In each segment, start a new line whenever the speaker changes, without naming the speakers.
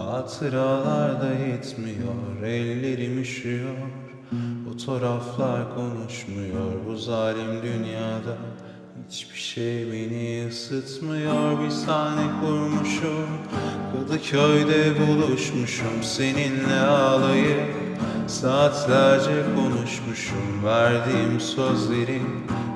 Hatıralar da yetmiyor, ellerim üşüyor. Fotoğraflar konuşmuyor bu zalim dünyada Hiçbir şey beni ısıtmıyor. Bir sahne kurmuşum Kadıköy'de buluşmuşum. Seninle ağlayıp Saatlerce konuşmuşum. Verdiğim sözleri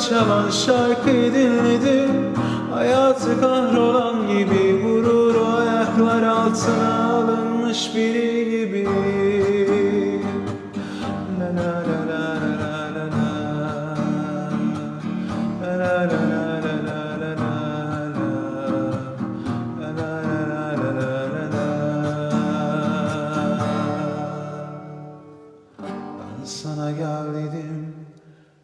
çalan şarkıyı dinledim Hayatı kahrolan gibi Gururu ayaklar altına. Alınmış biri gibi